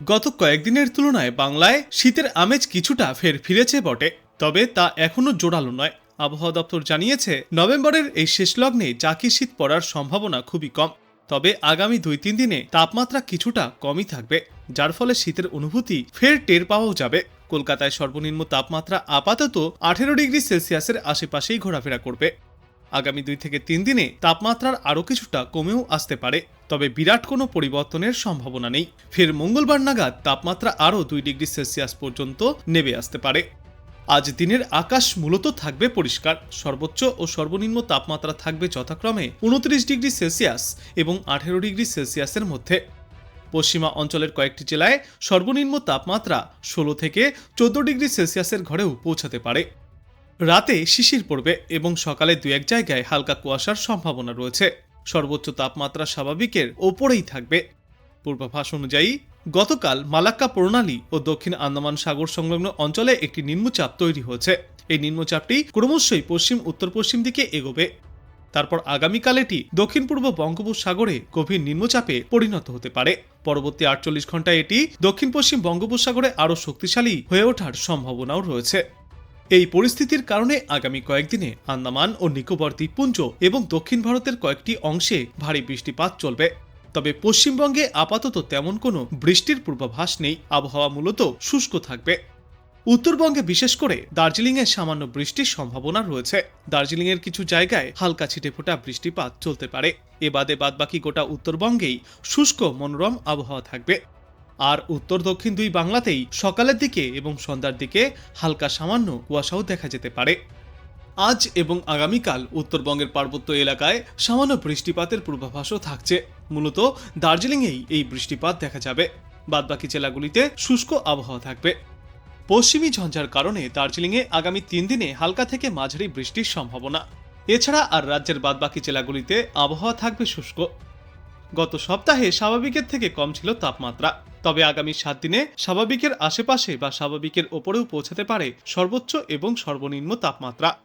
গত কয়েকদিনের তুলনায় বাংলায় শীতের আমেজ কিছুটা ফের ফিরেছে বটে, তবে তা এখনও জোরালো নয়। আবহাওয়া দপ্তর জানিয়েছে, নভেম্বরের এই শেষ লগ্নে জাকি শীত পড়ার সম্ভাবনা খুবই কম, তবে আগামী দুই তিন দিনে তাপমাত্রা কিছুটা কমই থাকবে, যার ফলে শীতের অনুভূতি ফের টের পাওয়াও যাবে। কলকাতায় সর্বনিম্ন তাপমাত্রা আপাতত আঠেরো ডিগ্রি সেলসিয়াসের আশেপাশেই ঘোরাফেরা করবে। আগামী দুই থেকে তিন দিনে তাপমাত্রার আরও কিছুটা কমেও আসতে পারে, তবে বিরাট কোনো পরিবর্তনের সম্ভাবনা নেই। ফের মঙ্গলবার নাগাদ তাপমাত্রা আরও দুই ডিগ্রি সেলসিয়াস পর্যন্ত নেমে আসতে পারে। আজ দিনের আকাশ মূলত থাকবে পরিষ্কার, সর্বোচ্চ ও সর্বনিম্ন তাপমাত্রা থাকবে যথাক্রমে উনত্রিশ ডিগ্রি সেলসিয়াস এবং আঠেরো ডিগ্রি সেলসিয়াসের মধ্যে। পশ্চিমা অঞ্চলের কয়েকটি জেলায় সর্বনিম্ন তাপমাত্রা ষোলো থেকে চোদ্দ ডিগ্রি সেলসিয়াসের ঘরেও পৌঁছাতে পারে। রাতে শিশির পড়বে এবং সকালে দু এক জায়গায় হালকা কুয়াশার সম্ভাবনা রয়েছে। সর্বোচ্চ তাপমাত্রা স্বাভাবিকের ওপরেই থাকবে। পূর্বাভাস অনুযায়ী, গতকাল মালাক্কা প্রণালী ও দক্ষিণ আন্দামান সাগর সংলগ্ন অঞ্চলে একটি নিম্নচাপ তৈরি হয়েছে। এই নিম্নচাপটি ক্রমশই পশ্চিম উত্তর পশ্চিম দিকে এগোবে। তারপর আগামীকাল এটি দক্ষিণ পূর্ব বঙ্গোপসাগরে গভীর নিম্নচাপে পরিণত হতে পারে। পরবর্তী আটচল্লিশ ঘন্টায় এটি দক্ষিণ পশ্চিম বঙ্গোপসাগরে আরও শক্তিশালী হয়ে ওঠার সম্ভাবনাও রয়েছে। এই পরিস্থিতির কারণে আগামী কয়েকদিনে আন্দামান ও নিকোবর দ্বীপপুঞ্জ এবং দক্ষিণ ভারতের কয়েকটি অংশে ভারী বৃষ্টিপাত চলবে। তবে পশ্চিমবঙ্গে আপাতত তেমন কোনো বৃষ্টির পূর্বাভাস নেই। আবহাওয়া মূলত শুষ্ক থাকবে। উত্তরবঙ্গে বিশেষ করে দার্জিলিংয়ে সামান্য বৃষ্টির সম্ভাবনা রয়েছে। দার্জিলিংয়ের কিছু জায়গায় হালকা ছিটেফোঁটা বৃষ্টিপাত চলতে পারে। এ বাদে বাদবাকি গোটা উত্তরবঙ্গেই শুষ্ক মনোরম আবহাওয়া থাকবে। আর উত্তর দক্ষিণ দুই বাংলাতেই সকালের দিকে এবং সন্ধ্যার দিকে হালকা সামান্য কুয়াশাও দেখা যেতে পারে। আজ এবং আগামীকাল উত্তরবঙ্গের পার্বত্য এলাকায় সামান্য বৃষ্টিপাতের পূর্বাভাসও থাকছে। মূলত দার্জিলিংয়েই এই বৃষ্টিপাত দেখা যাবে। বাদবাকি জেলাগুলিতে শুষ্ক আবহাওয়া থাকবে। পশ্চিমী ঝঞ্ঝার কারণে দার্জিলিংয়ে আগামী তিন দিনে হালকা থেকে মাঝারি বৃষ্টির সম্ভাবনা। এছাড়া আর রাজ্যের বাদবাকি জেলাগুলিতে আবহাওয়া থাকবে শুষ্ক। গত সপ্তাহে স্বাভাবিকের থেকে কম ছিল তাপমাত্রা। তবে আগামী সাত দিনে স্বাভাবিকের আশেপাশে বা স্বাভাবিকের ওপরেও পৌঁছাতে পারে সর্বোচ্চ এবং সর্বনিম্ন তাপমাত্রা।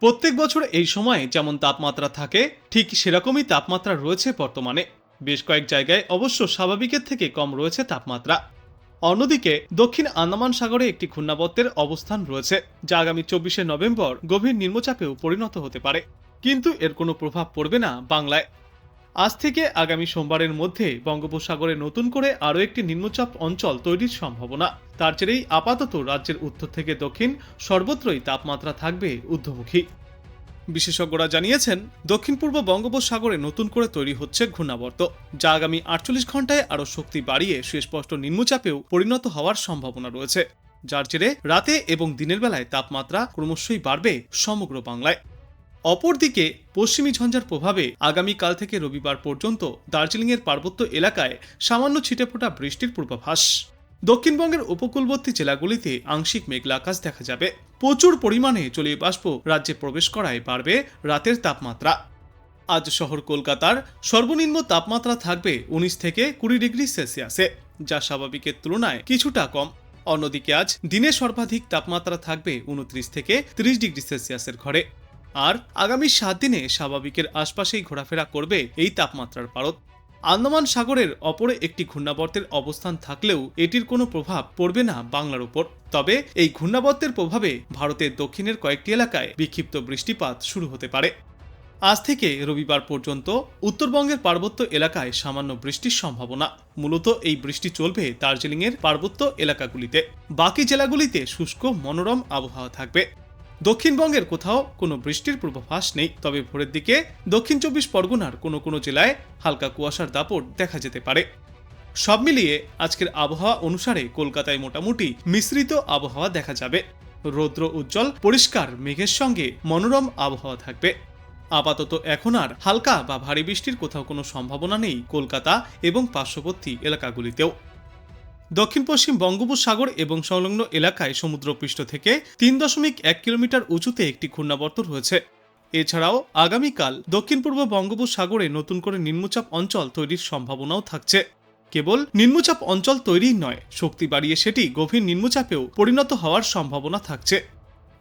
প্রত্যেক বছর এই সময়ে যেমন তাপমাত্রা থাকে, ঠিক সেরকমই তাপমাত্রা রয়েছে বর্তমানে। বেশ কয়েক জায়গায় অবশ্য স্বাভাবিকের থেকে কম রয়েছে তাপমাত্রা। অন্যদিকে, দক্ষিণ আন্দামান সাগরে একটি ঘূর্ণাবর্তের অবস্থান রয়েছে, যা আগামী চব্বিশে নভেম্বর গভীর নিম্নচাপেও পরিণত হতে পারে। কিন্তু এর কোনো প্রভাব পড়বে না বাংলায়। আজ থেকে আগামী সোমবারের মধ্যে বঙ্গোপসাগরে নতুন করে আরও একটি নিম্নচাপ অঞ্চল তৈরির সম্ভাবনা। তার জেরেই আপাতত রাজ্যের উত্তর থেকে দক্ষিণ সর্বত্রই তাপমাত্রা থাকবে ঊর্ধ্বমুখী। বিশেষজ্ঞরা জানিয়েছেন, দক্ষিণ পূর্ব বঙ্গোপসাগরে নতুন করে তৈরি হচ্ছে ঘূর্ণাবর্ত, যা আগামী আটচল্লিশ ঘন্টায় আরও শক্তি বাড়িয়ে সুস্পষ্ট নিম্নচাপেও পরিণত হওয়ার সম্ভাবনা রয়েছে। যার জেরে রাতে এবং দিনের বেলায় তাপমাত্রা ক্রমশই বাড়বে সমগ্র বাংলায়। অপরদিকে পশ্চিমী ঝঞ্ঝার প্রভাবে আগামীকাল থেকে রবিবার পর্যন্ত দার্জিলিংয়ের পার্বত্য এলাকায় সামান্য ছিটেফোঁটা বৃষ্টির পূর্বাভাস। দক্ষিণবঙ্গের উপকূলবর্তী জেলাগুলিতে আংশিক মেঘলা আকাশ দেখা যাবে। প্রচুর পরিমাণে জলীয় বাষ্প রাজ্যে প্রবেশ করায় বাড়বে রাতের তাপমাত্রা। আজ শহর কলকাতার সর্বনিম্ন তাপমাত্রা থাকবে উনিশ থেকে কুড়ি ডিগ্রি সেলসিয়াসে, যা স্বাভাবিকের তুলনায় কিছুটা কম। অন্যদিকে আজ দিনে সর্বাধিক তাপমাত্রা থাকবে উনত্রিশ থেকে ত্রিশ ডিগ্রি সেলসিয়াসের ঘরে। আর আগামী সাত দিনে স্বাভাবিকের আশপাশেই ঘোরাফেরা করবে এই তাপমাত্রার পারদ। আন্দামান সাগরের অপরে একটি ঘূর্ণাবর্তের অবস্থান থাকলেও এটির কোনো প্রভাব পড়বে না বাংলার উপর। তবে এই ঘূর্ণাবর্তের প্রভাবে ভারতের দক্ষিণের কয়েকটি এলাকায় বিক্ষিপ্ত বৃষ্টিপাত শুরু হতে পারে। আজ থেকে রবিবার পর্যন্ত উত্তরবঙ্গের পার্বত্য এলাকায় সামান্য বৃষ্টির সম্ভাবনা। মূলত এই বৃষ্টি চলবে দার্জিলিংয়ের পার্বত্য এলাকাগুলিতে। বাকি জেলাগুলিতে শুষ্ক, মনোরম আবহাওয়া থাকবে। দক্ষিণবঙ্গের কোথাও কোনো বৃষ্টির পূর্বাভাস নেই। তবে ভোরের দিকে দক্ষিণ চব্বিশ পরগনার কোনো কোনো জেলায় হালকা কুয়াশার দাপট দেখা যেতে পারে। সব মিলিয়ে আজকের আবহাওয়া অনুসারে কলকাতায় মোটামুটি মিশ্রিত আবহাওয়া দেখা যাবে। রৌদ্র উজ্জ্বল, পরিষ্কার, মেঘের সঙ্গে মনোরম আবহাওয়া থাকবে। আপাতত এখন আর হালকা বা ভারী বৃষ্টির কোথাও কোনো সম্ভাবনা নেই কলকাতা এবং পার্শ্ববর্তী এলাকাগুলিতেও। দক্ষিণ পশ্চিম বঙ্গোপসাগর এবং সংলগ্ন এলাকায় সমুদ্রপৃষ্ঠ থেকে তিন দশমিক এক কিলোমিটার উঁচুতে একটি ঘূর্ণাবর্ত রয়েছে। এছাড়াও আগামীকাল দক্ষিণ পূর্ব বঙ্গোপসাগরে নতুন করে নিম্নচাপ অঞ্চল তৈরির সম্ভাবনাও থাকছে। কেবল নিম্নচাপ অঞ্চল তৈরিই নয়, শক্তি বাড়িয়ে সেটি গভীর নিম্নচাপেও পরিণত হওয়ার সম্ভাবনা থাকছে।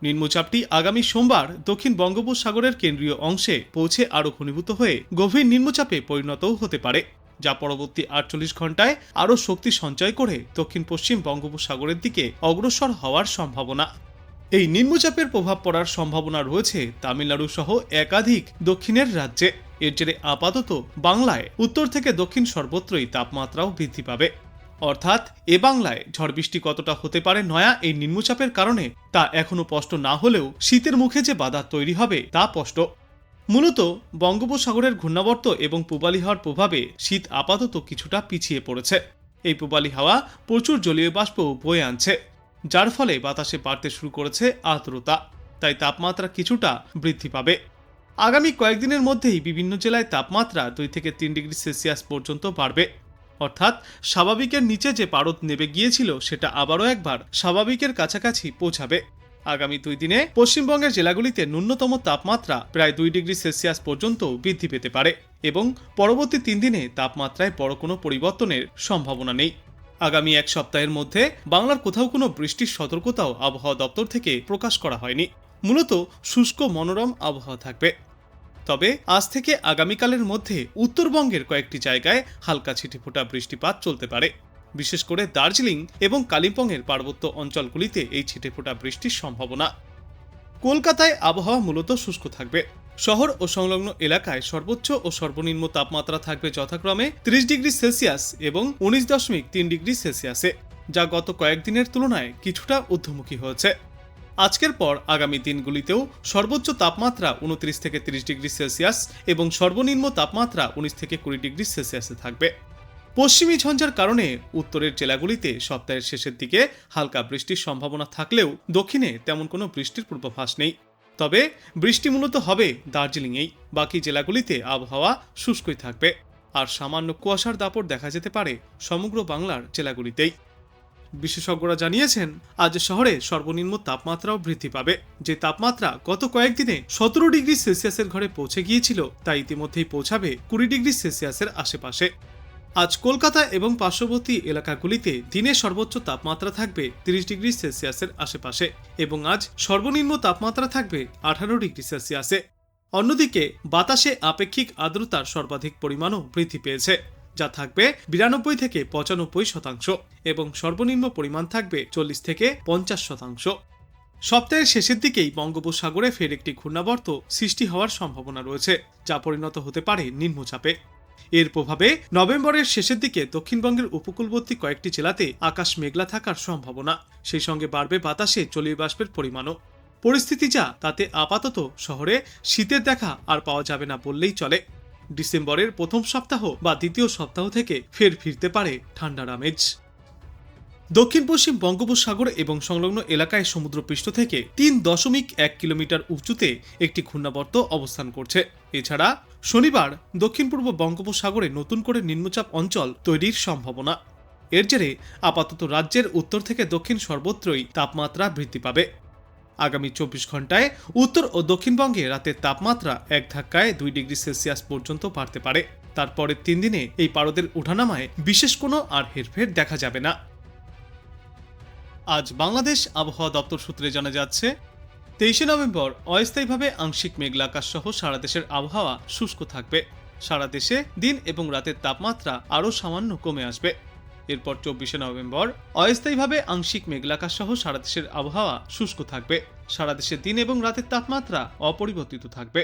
নিম্নচাপটি আগামী সোমবার দক্ষিণ বঙ্গোপসাগরের কেন্দ্রীয় অংশে পৌঁছে আরও ঘনীভূত হয়ে গভীর নিম্নচাপে পরিণতও হতে পারে। যা পরবর্তী আটচল্লিশ ঘন্টায় আরও শক্তি সঞ্চয় করে দক্ষিণ পশ্চিম বঙ্গোপসাগরের দিকে অগ্রসর হওয়ার সম্ভাবনা। এই নিম্নচাপের প্রভাব পড়ার সম্ভাবনা রয়েছে তামিলনাড়ু সহ একাধিক দক্ষিণের রাজ্যে। এর জেরে আপাতত বাংলায় উত্তর থেকে দক্ষিণ সর্বত্রই তাপমাত্রাও বৃদ্ধি পাবে। অর্থাৎ এ বাংলায় ঝড় বৃষ্টি কতটা হতে পারে নয়া এই নিম্নচাপের কারণে তা এখনও স্পষ্ট না হলেও শীতের মুখে যে বাধা তৈরি হবে তা স্পষ্ট। মূলত বঙ্গোপসাগরের ঘূর্ণাবর্ত এবং পূবালি হাওয়ার প্রভাবে শীত আপাতত কিছুটা পিছিয়ে পড়েছে। এই পূবালি হাওয়া প্রচুর জলীয় বাষ্প বয়ে আনছে, যার ফলে বাতাসে বাড়তে শুরু করেছে আর্দ্রতা, তাই তাপমাত্রা কিছুটা বৃদ্ধি পাবে। আগামী কয়েকদিনের মধ্যেই বিভিন্ন জেলায় তাপমাত্রা দুই থেকে তিন ডিগ্রি সেলসিয়াস পর্যন্ত বাড়বে। অর্থাৎ স্বাভাবিকের নিচে যে পারদ নেমে গিয়েছিল, সেটা আবারও একবার স্বাভাবিকের কাছাকাছি পৌঁছাবে। আগামী দুই দিনে পশ্চিমবঙ্গের জেলাগুলিতে ন্যূনতম তাপমাত্রা প্রায় দুই ডিগ্রি সেলসিয়াস পর্যন্ত বৃদ্ধি পেতে পারে এবং পরবর্তী তিন দিনে তাপমাত্রায় বড় কোনো পরিবর্তনের সম্ভাবনা নেই। আগামী এক সপ্তাহের মধ্যে বাংলার কোথাও কোনো বৃষ্টির সতর্কতাও আবহাওয়া দপ্তর থেকে প্রকাশ করা হয়নি। মূলত শুষ্ক মনোরম আবহাওয়া থাকবে। তবে আজ থেকে আগামীকালের মধ্যে উত্তরবঙ্গের কয়েকটি জায়গায় হালকা ছিটেফোঁটা বৃষ্টিপাত চলতে পারে। বিশেষ করে দার্জিলিং এবং কালিম্পংয়ের পার্বত্য অঞ্চলগুলিতে এই ছিটেফোঁটা বৃষ্টির সম্ভাবনা। কলকাতায় আবহাওয়া মূলত শুষ্ক থাকবে। শহর ও সংলগ্ন এলাকায় সর্বোচ্চ ও সর্বনিম্ন তাপমাত্রা থাকবে যথাক্রমে ত্রিশ ডিগ্রি সেলসিয়াস এবং উনিশ দশমিক তিন ডিগ্রি সেলসিয়াসে, যা গত কয়েকদিনের তুলনায় কিছুটা ঊর্ধ্বমুখী হয়েছে। আজকের পর আগামী দিনগুলিতেও সর্বোচ্চ তাপমাত্রা উনত্রিশ থেকে তিরিশ ডিগ্রি সেলসিয়াস এবং সর্বনিম্ন তাপমাত্রা উনিশ থেকে কুড়ি ডিগ্রি সেলসিয়াসে থাকবে। পশ্চিমী ঝঞ্ঝার কারণে উত্তরের জেলাগুলিতে সপ্তাহের শেষের দিকে হালকা বৃষ্টির সম্ভাবনা থাকলেও দক্ষিণে তেমন কোনো বৃষ্টির পূর্বাভাস নেই। তবে বৃষ্টি মূলত হবে দার্জিলিংয়েই, বাকি জেলাগুলিতে আবহাওয়া শুষ্কই থাকবে। আর সামান্য কুয়াশার দাপট দেখা যেতে পারে সমগ্র বাংলার জেলাগুলিতেই। বিশেষজ্ঞরা জানিয়েছেন, আজ শহরে সর্বনিম্ন তাপমাত্রাও বৃদ্ধি পাবে। যে তাপমাত্রা গত কয়েকদিনে সতেরো ডিগ্রি সেলসিয়াসের ঘরে পৌঁছে গিয়েছিল, তা ইতিমধ্যেই পৌঁছাবে কুড়ি ডিগ্রি সেলসিয়াসের আশেপাশে। আজ কলকাতা এবং পার্শ্ববর্তী এলাকাগুলিতে দিনে সর্বোচ্চ তাপমাত্রা থাকবে তিরিশ ডিগ্রি সেলসিয়াসের আশেপাশে এবং আজ সর্বনিম্ন তাপমাত্রা থাকবে আঠারো ডিগ্রি সেলসিয়াসে। অন্যদিকে, বাতাসে আপেক্ষিক আর্দ্রতার সর্বাধিক পরিমাণও বৃদ্ধি পেয়েছে, যা থাকবে বিরানব্বই থেকে পঁচানব্বই শতাংশ এবং সর্বনিম্ন পরিমাণ থাকবে চল্লিশ থেকে পঞ্চাশ শতাংশ। সপ্তাহের শেষের দিকেই বঙ্গোপসাগরে ফের একটি ঘূর্ণাবর্ত সৃষ্টি হওয়ার সম্ভাবনা রয়েছে, যা পরিণত হতে পারে নিম্নচাপে। এর প্রভাবে নভেম্বরের শেষের দিকে দক্ষিণবঙ্গের উপকূলবর্তী কয়েকটি জেলাতে আকাশ মেঘলা থাকার সম্ভাবনা। সেই সঙ্গে বাড়বে বাতাসে জলীয় বাষ্পের পরিমাণও। পরিস্থিতি যা, তাতে আপাতত শহরে শীতের দেখা আর পাওয়া যাবে না বললেই চলে। ডিসেম্বরের প্রথম সপ্তাহ বা দ্বিতীয় সপ্তাহ থেকে ফের ফিরতে পারে ঠান্ডার আমেজ। দক্ষিণ পশ্চিম বঙ্গোপসাগর এবং সংলগ্ন এলাকায় সমুদ্রপৃষ্ঠ থেকে তিন দশমিক এক কিলোমিটার উঁচুতে একটি ঘূর্ণাবর্ত অবস্থান করছে। এছাড়া শনিবার দক্ষিণ পূর্ব বঙ্গোপসাগরে নতুন করে নিম্নচাপ অঞ্চল তৈরির সম্ভাবনা। এর জেরে আপাতত রাজ্যের উত্তর থেকে দক্ষিণ সর্বত্রই তাপমাত্রা বৃদ্ধি পাবে। আগামী চব্বিশ ঘন্টায় উত্তর ও দক্ষিণবঙ্গে রাতের তাপমাত্রা এক ধাক্কায় দুই ডিগ্রি সেলসিয়াস পর্যন্ত বাড়তে পারে। তারপরের তিন দিনে এই পারদের উঠানামায় বিশেষ কোনো আর হেরফের দেখা যাবে না। আজ বাংলাদেশ আবহাওয়া দপ্তর সূত্রে জানা যাচ্ছে, তেইশে নভেম্বর অস্থায়ীভাবে আংশিক মেঘলা আকাশ সহ সারা দেশের আবহাওয়া শুষ্ক থাকবে। সারা দেশে দিন এবং রাতের তাপমাত্রা আরও সামান্য কমে আসবে। এরপর চব্বিশে নভেম্বর অস্থায়ীভাবে আংশিক মেঘলাকাশ সহ সারা দেশের আবহাওয়া শুষ্ক থাকবে। সারা দেশে দিন এবং রাতের তাপমাত্রা অপরিবর্তিত থাকবে।